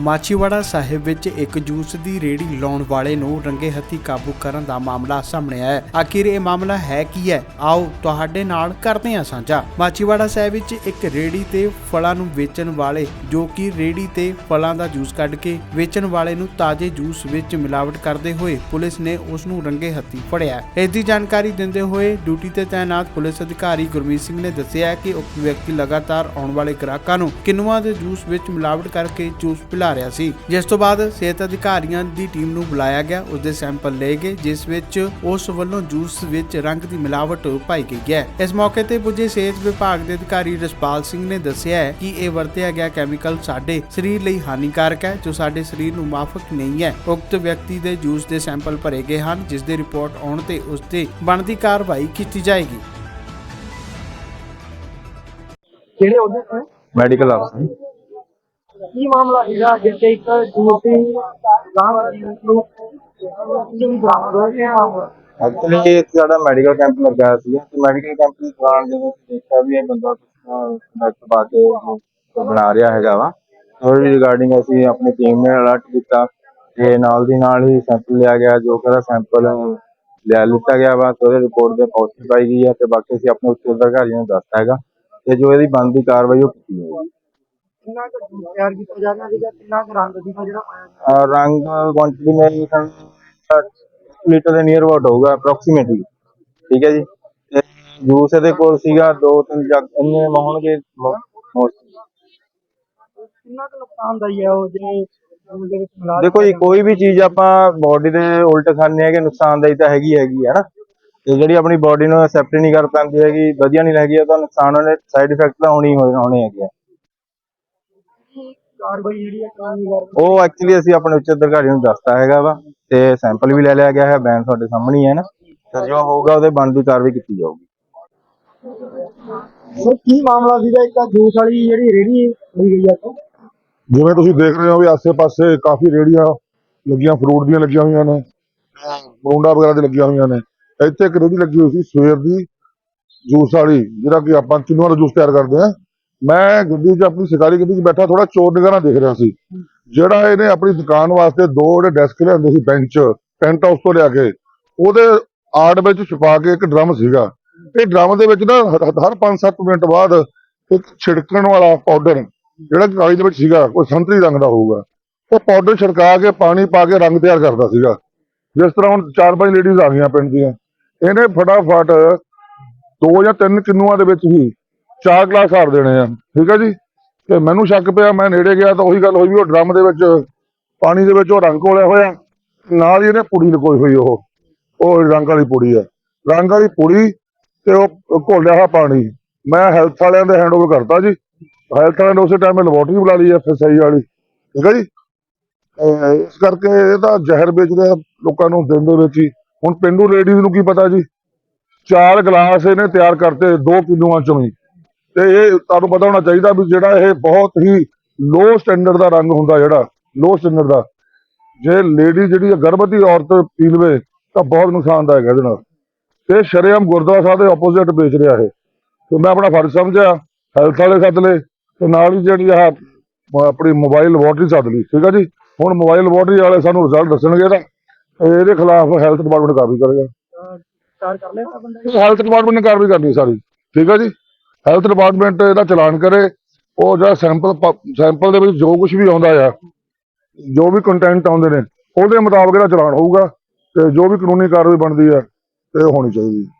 ਮਾਚੀਵਾੜਾ ਸਾਹਿਬ ਵਿੱਚ ਇੱਕ ਜੂਸ ਦੀ ਰੇੜੀ ਲਾਉਣ ਵਾਲੇ ਨੂੰ ਰੰਗੇ ਹੱਥੀ ਕਾਬੂ ਕਰਨ ਦਾ ਮਾਮਲਾ ਸਾਹਮਣੇ ਆਇਆ ਹੈ। ਆਖਿਰ ਇਹ ਮਾਮਲਾ ਹੈ ਕੀ ਹੈ? ਆਓ ਤੁਹਾਡੇ ਨਾਲ ਕਰਦੇ ਹਾਂ ਸਾਂਝਾ। ਮਾਚੀਵਾੜਾ ਸਾਹਿਬ ਵਿੱਚ ਇੱਕ ਰੇੜੀ ਤੇ ਫਲਾਂ ਨੂੰ ਵੇਚਣ ਵਾਲੇ, ਜੋ ਕਿ ਰੇੜੀ ਤੇ ਫਲਾਂ ਦਾ ਜੂਸ ਕੱਢ ਕੇ ਵੇਚਣ ਵਾਲੇ ਨੂੰ ਤਾਜ਼ੇ ਜੂਸ ਵਿੱਚ ਮਿਲਾਵਟ ਕਰਦੇ ਹੋਏ ਪੁਲਿਸ ਨੇ ਉਸ ਨੂੰ ਰੰਗੇ ਹੱਥੀ ਫੜਿਆ ਇਸ ਦੀ ਜਾਣਕਾਰੀ ਦਿੰਦੇ ਹੋਏ ਡਿਊਟੀ ਤੇ ਤਾਇਨਾਤ ਪੁਲਿਸ ਅਧਿਕਾਰੀ ਗੁਰਮੀਤ ਸਿੰਘ ਨੇ ਦੱਸਿਆ ਕਿ ਉਕਤ ਵਿਅਕਤੀ ਲਗਾਤਾਰ ਆਉਣ ਵਾਲੇ ਗ੍ਰਾਹਕਾਂ ਨੂੰ ਕਿਨੂਆਂ ਦੇ ਜੂਸ ਵਿੱਚ ਮਿਲਾਵਟ ਕਰਕੇ ਜੂਸ ਪਿਲਾ ਰਿਹਾ ਸੀ। ਜਿਸ ਤੋਂ ਬਾਅਦ ਸਿਹਤ ਅਧਿਕਾਰੀਆਂ ਦੀ ਟੀਮ ਨੂੰ ਬੁਲਾਇਆ ਗਿਆ। ਉਸ ਦੇ ਸੈਂਪਲ ਲਏ ਗਏ ਜਿਸ ਵਿੱਚ ਉਸ ਵੱਲੋਂ ਜੂਸ ਵਿੱਚ ਰੰਗ ਦੀ ਮਿਲਾਵਟ ਪਾਈ ਗਈ ਹੈ। ਇਸ ਮੌਕੇ ਤੇ ਪੁੱਜੇ ਸਿਹਤ ਵਿਭਾਗ ਦੇ ਅਧਿਕਾਰੀ ਰਸਪਾਲ ਸਿੰਘ ਨੇ ਦੱਸਿਆ ਕਿ ਇਹ ਵਰਤਿਆ ਗਿਆ ਕੈਮੀਕਲ ਸਾਡੇ ਸਰੀਰ ਲਈ ਹਾਨੀਕਾਰਕ ਹੈ ਜੋ ਸਾਡੇ ਸਰੀਰ ਨੂੰ ਮਾਫਕ ਨਹੀਂ ਹੈ। ਉਕਤ ਵਿਅਕਤੀ ਦੇ ਜੂਸ ਦੇ ਸੈਂਪਲ ਭਰੇ ਗਏ ਹਨ ਜਿਸ ਦੀ ਰਿਪੋਰਟ ਆਉਣ ਤੇ ਉਸ ਤੇ ਬਣਦੀ ਕਾਰਵਾਈ ਕੀਤੀ ਜਾਏਗੀ। ਕਿਹੜੇ ਉਹਦੇ ਤੋਂ ਮੈਡੀਕਲ ਅਫਸਰ ਕੀ ਮਾਮਲਾ ਹੈਗਾ ਜਿੱਥੇ ਇੱਕ ਜੂਤੀ ਗਾਂ ਨੂੰ ਕੀ ਬਰਾਮਦ ਹੋਇਆ ਕੀ ਮਾਮਲਾ ਐਕਚੁਅਲੀ ਇੱਕ ਸਾਡਾ ਮੈਡੀਕਲ ਕੈਂਪ ਲੱਗਾ ਸੀ ਤੇ ਮੈਡੀਕਲ ਕੈਂਪ ਦੇ ਦੌਰਾਨ ਜਦੋਂ ਅਸੀਂ ਦੇਖਿਆ ਵੀ ਇਹ ਬੰਦਾ ਡਾਕਟਰ ਪਾ ਕੇ ਬਣਾ ਰਿਹਾ ਹੈਗਾ ਵਾ ਉਹਦੀ ਰਿਗਾਰਡਿੰਗ ਅਸੀਂ ਆਪਣੀ ਟੀਮ ਨੇ ਅਲਰਟ ਕੀਤਾ ਤੇ ਨਾਲ ਦੀ ਨਾਲ ਹੀ ਸੈਂਪਲ ਲਿਆ ਗਿਆ। ਜੋ ਕਿ ਸੈਂਪਲ ਲਿਆ ਲਿੱਤਾ ਗਿਆ ਵਾ ਤੇ ਉਹਦੇ ਰਿਪੋਰਟ ਦੇ ਪੋਜ਼ਿਟਿਵ ਪਾਈ ਗਈ ਹੈ ਤੇ ਬਾਕੀ ਅਸੀਂ ਆਪਣੇ ਉੱਚ ਅਧਿਕਾਰੀਆਂ ਨੂੰ ਦੱਸਤਾ ਹੈਗਾ। ਤੇ ਜੋ ਇਹਦੀ ਬਣਦੀ ਕਾਰਵਾਈ ਉਹ ਕੀਤੀ ਜਾਊਗੀ। ਕਿੰਨਾ ਕੁ ਜੂਸ ਤਿਆਰ ਕੀਤਾ ਜਾਂਦਾ ਸੀਗਾ? ਕਿੰਨਾ ਕੁ ਰੰਗ ਸੀਗਾ ਜਿਹੜਾ ਪਾਇਆ ਗਿਆ ਔਰ ਰੰਗ ਕੁਆਂਟੀਟੀ ਮੇਂ ਲੀਟਰ ਦੇ ਨੀਅਰ ਅਬਾਊਟ ਹੋਊਗਾ ਅਪਰੋਕਸੀਮੇਟਲੀ ਠੀਕ ਹੈ ਜੀ? ਤੇ ਜੂਸ ਇਹਦੇ ਕੋਲ ਸੀਗਾ ਦੋ ਤਿੰਨ ਜੱਗ ਇੰਨੇ ਮ ਹੋਣਗੇ ਮੋਸਟ ਕਿੰਨਾ ਕੁ ਨੁਕਸਾਨਦਾਈ ਹੈ ਉਹ ਜਿਹੜੇ ਜੂਸ ਦੇ ਵਿੱਚ ਮਿਲਾ ਦੇਖੋ ਜੀ ਕੋਈ ਵੀ ਚੀਜ਼ ਆਪਾਂ ਬਾਡੀ ਦੇ ਉਲਟ ਖਾਂਦੇ ਹੈਗੇ ਨੁਕਸਾਨਦਾਈ ਤਾਂ ਹੈਗੀ ਹੈਗੀ ਹੈ ਨਾ। ਤੇ ਜਿਹੜੀ ਆਪਣੀ ਬਾਡੀ ਨੂੰ ਐਕਸੈਪਟ ਨਹੀਂ ਕਰ ਪਾਉਂਦੀ ਹੈਗੀ ਵਧੀਆ ਨਹੀਂ ਲੱਗੀ ਤਾਂ ਨੁਕਸਾਨ ਉਹਨੇ ਸਾਈਡ ਇਫੈਕਟ ਤਾਂ ਹੋਣੀ ਹੋਣੇ ਹੋਣੇ ਹੈਗੇ ਆ। ਕਾਰਵਾਈ ਜਿਹੜੀ ਹੈ ਕਾਨੂੰਨੀ ਕਾਰਵਾਈ ਉਹ ਐਕਚੁਅਲੀ ਅਸੀਂ ਆਪਣੇ ਉੱਚ ਅਧਿਕਾਰੀ ਨੂੰ ਦੱਸਤਾ ਹੈਗਾ ਵਾ ਤੇ ਸੈਂਪਲ ਵੀ ਲੈ ਲਿਆ ਗਿਆ ਹੈ ਬੈਨ ਤੁਹਾਡੇ ਸਾਹਮਣੇ ਹੀ ਹੈ ਨਾ। ਤੇ ਜੋ ਹੋਊਗਾ ਉਹਦੇ ਬਣਦੀ ਕਾਰਵਾਈ ਕੀਤੀ ਜਾਊਗੀ। ਸਰ ਕੀ ਮਾਮਲਾ ਸੀਗਾ? ਇੱਕ ਜੂਸ ਵਾਲੀ ਜਿਹੜੀ ਰੇੜੀ ਲਈ ਗਈ ਹੈ ਇੱਥੋਂ। ਜਿਵੇਂ ਤੁਸੀਂ ਦੇਖ ਰਹੇ ਹੋ ਵੀ ਆਸੇ-ਪਾਸੇ ਕਾਫੀ ਰੇੜੀਆਂ ਲੱਗੀਆਂ ਫਰੂਟ ਦੀਆਂ ਲੱਗੀਆਂ ਹੋਈਆਂ ਨੇ ਬਰੂੰਡਾ ਵਗੈਰਾ ਦੀ ਲੱਗੀਆਂ ਹੋਈਆਂ ਨੇ। ਇੱਥੇ ਇੱਕ ਰੇੜੀ ਲੱਗੀ ਹੋਈ ਸੀ ਸਵੇਰ ਦੀ ਜੂਸ ਵਾਲੀ ਜਿਹੜਾ ਕਿ ਆਪਾਂ ਕਿੰਨੂਆਂ ਦਾ ਜੂਸ ਤਿਆਰ ਕਰਦੇ ਆ ਮੈਂ ਗੱਡੀ 'ਚ ਆਪਣੀ ਸ਼ਿਕਾਰੀ ਗੱਡੀ 'ਚ ਬੈਠਾ ਥੋੜਾ ਚੋਰ ਨਿਗਾਹ ਦੇਖ ਰਿਹਾ ਸੀ। ਜਿਹੜਾ ਇਹਨੇ ਆਪਣੀ ਦੁਕਾਨ ਵਾਸਤੇ ਦੋ ਜਿਹੜੇ ਡੈਸਕ ਲਿਆਂਦੇ ਸੀ ਬੈਂਚ ਪੈਂਟ ਹਾਊਸ ਤੋਂ ਲਿਆ ਕੇ, ਉਹਦੇ ਆੜ ਵਿੱਚ ਛੁਪਾ ਕੇ ਇੱਕ ਡਰਮ ਸੀਗਾ। ਇਹ ਡਰਮ ਦੇ ਵਿੱਚ ਨਾ ਹਰ 5-7 ਮਿੰਟ ਬਾਅਦ ਇੱਕ ਛਿੜਕਣ ਵਾਲਾ ਪਾਊਡਰ ਜਿਹੜਾ ਕਿ ਦੇ ਵਿੱਚ ਸੀਗਾ ਕੋਈ ਸੰਤਰੀ ਰੰਗ ਦਾ ਹੋਊਗਾ। ਉਹ ਪਾਊਡਰ ਛਿੜਕਾ ਕੇ ਪਾਣੀ ਪਾ ਕੇ ਰੰਗ ਤਿਆਰ ਕਰਦਾ ਸੀਗਾ। ਜਿਸ ਤਰ੍ਹਾਂ ਹੁਣ ਚਾਰ ਪੰਜ ਲੇਡੀਜ਼ ਆ ਗਈਆਂ ਪਿੰਡ ਦੀਆਂ। ਇਹਨੇ ਫਟਾਫਟ ਦੋ ਜਾਂ ਤਿੰਨ ਕਿੰਨੂਆਂ ਦੇ ਵਿੱਚ ਹੀ ਚਾਰ ਗਲਾਸ ਹਾਰ ਦੇਣੇ ਆ। ਠੀਕ ਹੈ ਜੀ? ਤੇ ਮੈਨੂੰ ਸ਼ੱਕ ਪਿਆ, ਮੈਂ ਨੇੜੇ ਗਿਆ ਤਾਂ ਉਹੀ ਗੱਲ ਹੋਈ ਵੀ ਉਹ ਡਰਮ ਦੇ ਵਿੱਚ, ਪਾਣੀ ਦੇ ਵਿੱਚ ਉਹ ਰੰਗ ਘੋਲਿਆ ਹੋਇਆ। ਨਾਲ ਹੀ ਇਹਨੇ ਪੁੜੀ ਲਕੋਈ ਹੋਈ ਉਹ। ਉਹ ਰੰਗ ਵਾਲੀ ਪੁੜੀ ਹੈ ਰੰਗ ਵਾਲੀ ਪੁੜੀ ਤੇ ਉਹ ਘੋਲਿਆ ਹੋਇਆ ਪਾਣੀ। ਮੈਂ ਹੈਲਥ ਵਾਲਿਆਂ ਦੇ ਹੈਂਡਓਵਰ ਕਰਤਾ ਜੀ। ਹੈਲਥ ਵਾਲਿਆਂ ਨੇ ਉਸੇ ਟਾਈਮ ਲੈਬੋਰਟਰੀ ਬੁਲਾ ਲਈ ਐਫਐਸਆਈ ਵਾਲੀ। ਠੀਕ ਹੈ ਜੀ? ਇਸ ਕਰਕੇ ਇਹ ਤਾਂ ਜ਼ਹਿਰ ਵੇਚਦੇ ਆ ਲੋਕਾਂ ਨੂੰ ਦਿਨ ਦੇ ਵਿੱਚ ਹੀ। ਹੁਣ ਪਿੰਡੂ ਲੇਡੀਜ਼ ਨੂੰ ਕੀ ਪਤਾ ਜੀ? ਚਾਰ ਗਲਾਸ ਇਹਨੇ ਤਿਆਰ ਕਰਤੇ ਦੋ ਕਿਲੋਆਂ ਚੋਂ ਹੀ। ਤੇ ਇਹ ਤੁਹਾਨੂੰ ਪਤਾ ਹੋਣਾ ਚਾਹੀਦਾ ਵੀ ਜਿਹੜਾ ਇਹ ਬਹੁਤ ਹੀ ਲੋ ਸਟੈਂਡਰਡ ਦਾ ਰੰਗ ਹੁੰਦਾ ਜਿਹੜਾ ਲੋ ਸਟੈਂਡਰਡ ਦਾ। ਜੇ ਲੇਡੀ ਜਿਹੜੀ ਗਰਭਵਤੀ ਔਰਤ ਪੀ ਲਵੇ ਤਾਂ ਬਹੁਤ ਨੁਕਸਾਨਦਾਇਕ ਹੈ ਇਹਦੇ ਨਾਲ। ਤੇ ਸ਼ਰੇਆਮ ਗੁਰਦੁਆਰਾ ਸਾਹਿਬ ਦੇ ਆਪੋਜ਼ਿਟ ਵੇਚ ਰਿਹਾ ਇਹ। ਤੇ ਮੈਂ ਆਪਣਾ ਫਰਜ਼ ਸਮਝਿਆ ਹੈਲਥ ਵਾਲੇ ਸੱਦ ਲਏ ਤੇ ਨਾਲ ਹੀ ਜਿਹੜੀ ਮ- ਆਪਣੀ ਮੋਬਾਈਲ ਲੈਬੋਰਟਰੀ ਸੱਦ ਲਈ। ਠੀਕ ਹੈ ਜੀ? ਹੁਣ ਮੋਬਾਈਲ ਲੈਬੋਰਟਰੀ ਵਾਲੇ ਸਾਨੂੰ ਰਿਜ਼ਲਟ ਦੱਸਣਗੇ ਤਾਂ ਇਹਦੇ ਖਿਲਾਫ ਹੈਲਥ ਡਿਪਾਰਟਮੈਂਟ ਕਾਰਵਾਈ ਕਰੇਗਾ। ਤਿਆਰ ਕਰ ਲਿਆ ਤਾਂ ਬੰਦਾ ਹੈਲਥ ਡਿਪਾਰਟਮੈਂਟ ਨੇ ਕਾਰਵਾਈ ਕਰਨੀ ਸਾਰੀ। ਠੀਕ ਹੈ ਜੀ? ਹੈਲਥ ਡਿਪਾਰਟਮੈਂਟ ਇਹਦਾ ਚਲਾਨ ਕਰੇ, ਉਹ ਜਿਹੜਾ ਸੈਂਪਲ ਸੈਂਪਲ ਦੇ ਵਿੱਚ ਜੋ ਕੁਝ ਵੀ ਆਉਂਦਾ ਆ, ਜੋ ਵੀ ਕੰਟੈਂਟ ਆਉਂਦੇ ਨੇ, ਉਹਦੇ ਮੁਤਾਬਕ ਇਹਦਾ ਚਲਾਨ ਹੋਊਗਾ ਤੇ ਜੋ ਵੀ ਕਾਨੂੰਨੀ ਕਾਰਵਾਈ ਬਣਦੀ ਹੈ ਤੇ ਹੋਣੀ ਚਾਹੀਦੀ।